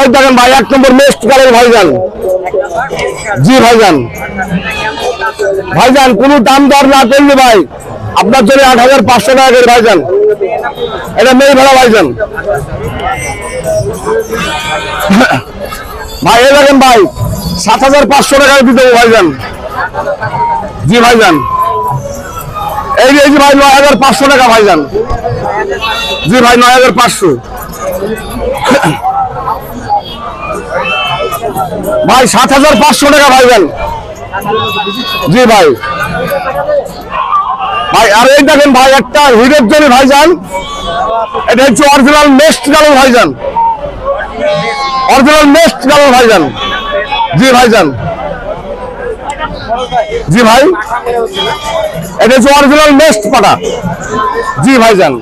এই দেখেন ভাই, এক নম্বর মেস্ট কালের ভাইজান। জি, ভাইজান। ভাইজান, কোনো দাম দর না করলে ভাই, আপনার জন্য আট হাজার পাঁচশো টাকা করে ভাইজান। এটা মেয়ে ভাড়া ভাইজান। ভাই, এই দেখেন ভাই, সাত হাজার পাঁচশো টাকায় দিতে ভাইজান। জি, ভাইজান। এই যে ভাই, নয় হাজার পাঁচশো টাকা ভাইজান। জি, ভাই, নয় হাজার পাঁচশো। ভাই সাত হাজার পাঁচশো টাকা ভাইজান জি ভাই। ভাই, আর এই দেখেন ভাই, একটা হিরের জন্য ভাইজান। এটা হচ্ছে অরিজিনাল মেস্ট গালো ভাইজান। অরিজিনাল মেস্ট গালো ভাইজান। জি ভাইজান। জি ভাই। এটা হচ্ছে অরিজিনাল মেস্ট পাটা জি ভাইজান।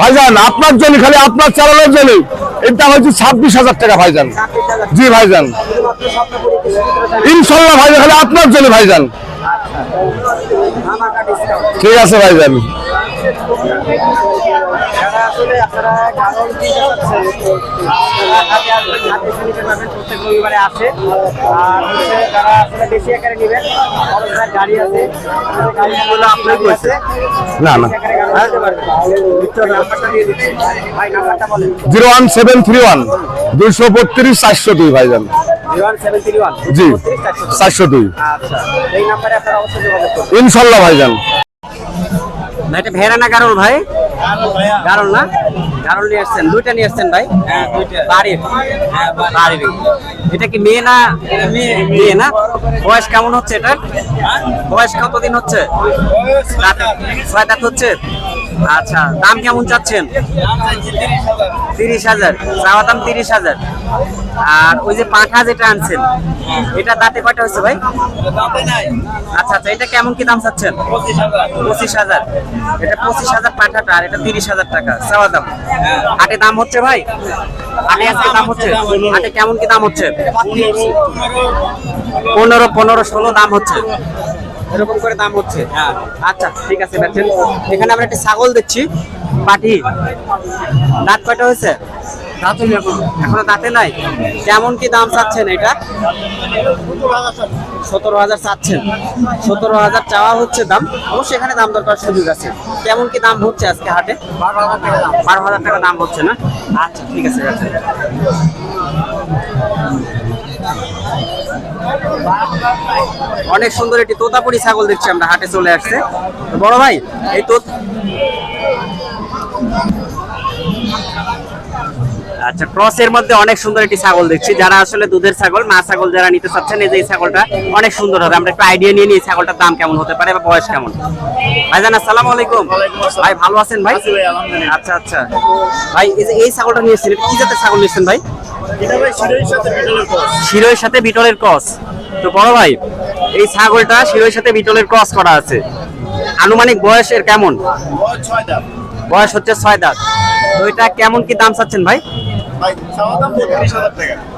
ভাইজান, আপনার জন্য খালি আপনার চালানোর জন্য এটা হচ্ছে ছাব্বিশ হাজার টাকা ভাইজান। জি, ভাইজান। ইনশাল্লাহ ভাইজান, খালি আপনার জন্য ভাইজান। ঠিক আছে, ভাইজান। না না। ভাই। Zero one seven three one দুইশো বত্রিশ চারশো দুই ভাইজান 01731 জি 32 চারশো দুই। ইনশাল্লাহ ভাইজান ভাই, ভেড়া না কারণ ভাই কারণ না গারল নিয়ে আসছেন দুইটা নিয়ে আসছেন ভাই? বাড়ির? বাড়ির। এটা কি মেয়ে না মেয়ে না? বয়স কেমন হচ্ছে এটা বয়স কতদিন হচ্ছে? ছয় দাঁত হচ্ছে? আচ্ছা দাম কেমন চাচ্ছেন? তিরিশ হাজার। চাওয়া দাম তিরিশ হাজার। আর ওই যে পাঁঠা যেটা আনছেন এটা দাঁতে কয়টা হচ্ছে ভাই? আচ্ছা আচ্ছা এটা কেমন কি দাম চাচ্ছেন? পঁচিশ হাজার। এটা পঁচিশ হাজার পাঠাটা আর এটা তিরিশ হাজার টাকা চাওয়া দাম। হাটে দাম হচ্ছে ভাই? হাটে আজকে দাম হচ্ছে? হাটে কেমন কি দাম হচ্ছে? পনেরো পনেরো ষোলো দাম হচ্ছে। এরকম করে দাম হচ্ছে। আচ্ছা ঠিক আছে এখানে আমরা একটা ছাগল দেখছি। পাটি। দাঁত কয়টা হয়েছে? এখনও দাঁতে নাই? কেমন কি দাম চাচ্ছেন এটা? সতেরো হাজার চাচ্ছেন। সতেরো হাজার চাওয়া হচ্ছে দাম। অবশ্যই এখানে দাম দরকার সুযোগ আছে। কেমন কি দাম হচ্ছে আজকে হাটে? বারো হাজার টাকা দাম। হচ্ছে না? আচ্ছা ঠিক আছে অনেক সুন্দর একটি তোতাপুরি ছাগল দেখছি আমরা হাটে চলে আসছে। বড় ভাই এই তো আচ্ছা ক্রসের মধ্যে অনেক সুন্দর একটি ছাগল দেখছি। যারা আসলে দুধের ছাগল মা ছাগল যারা নিতে চাচ্ছেন এই যে এই ছাগলটা অনেক সুন্দর হবে। আমরা একটু আইডিয়া নিয়ে নিই এই ছাগলটার দাম কেমন হতে পারে বা বয়স কেমন। ভাইজান আসসালামু আলাইকুম। ভাই ভালো আছেন ভাই? আচ্ছা আচ্ছা। ভাই এই যে এই ছাগলটা নিয়েছেন কি জাতের ছাগল নিয়েছেন ভাই? শিরোয়ের সাথে বিটলের ক্রস। তো বড় ভাই এই ছাগলটা শিরোয়ের সাথে বিটলের ক্রস করা আছে। আনুমানিক বয়স এর কেমন? বয়স হচ্ছে ছয় দাঁত। তো এটা কেমন কি দাম চাচ্ছেন ভাই?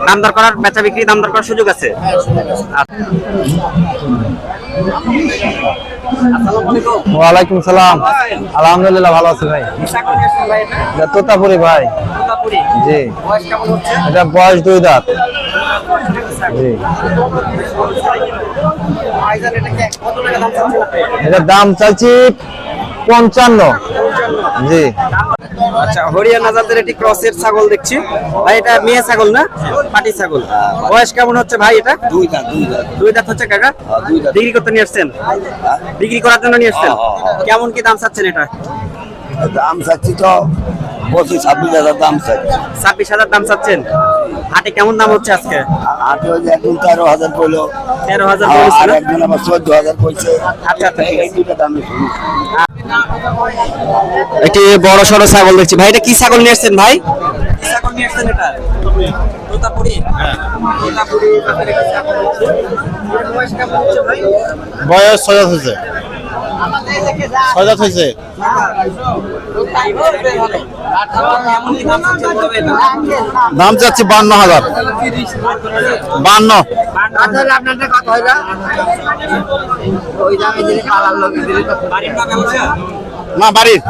দাম দর করার বেচা বিক্রি দাম দর করার সুযোগ আছে? আচ্ছা। আসসালামু আলাইকুম। ওয়ালাইকুম সালাম। আলহামদুলিল্লাহ ভালো আছি ভাই। কি ছাগল নিয়েছেন ভাই। এটা? এটা তোতাপুরি। ভাই জি। বয়স কেমন এটা বয়স দুই দাঁত। জি। এটা কে- কত টাকা দাম চাচ্ছেন? আপনি? এটার দাম চাইছি পঞ্চান্ন। জি। আচ্ছা হরিয়ানা জাতের একটি ক্রসের ছাগল দেখছি। ভাই এটা মেয়ে ছাগল না? পাটি ছাগল। বয়স কেমন হচ্ছে ভাই এটা? দুই দাঁত দুই দাঁত। দুই দাঁত হচ্ছে কাকা? বিক্রি করতে নিয়ে আসছেন? বিক্রি করার জন্য নিয়ে আসছেন? হ্যাঁ, হ্যাঁ, হ্যাঁ। কেমন কি দাম চাচ্ছেন এটা? দাম চাচ্ছি তো পঁচিশ ছাব্বিশ হাজার দাম চাচ্ছি। ছাব্বিশ হাজার দাম চাচ্ছেন? হাটে কেমন দাম হচ্ছে আজকে? আটে ওই তেরো হাজার পড়ল। তেরো হাজার আর বলেছে একজন চোদ্দ হাজার পড়ছে। আচ্ছা আচ্ছা এই দামে শুরু একটি বড় সড়ো ছাগল দেখছি। ভাই এটা কি ছাগল নিয়ে আসছেন ভাই? ছাগল নিয়ে আসছেন এটা। এর বয়স ছয় হাজার হয়েছে। দাঁত হয়েছে? দাম চাচ্ছি বান্ন হাজার। বান্ন। না বাড়ির।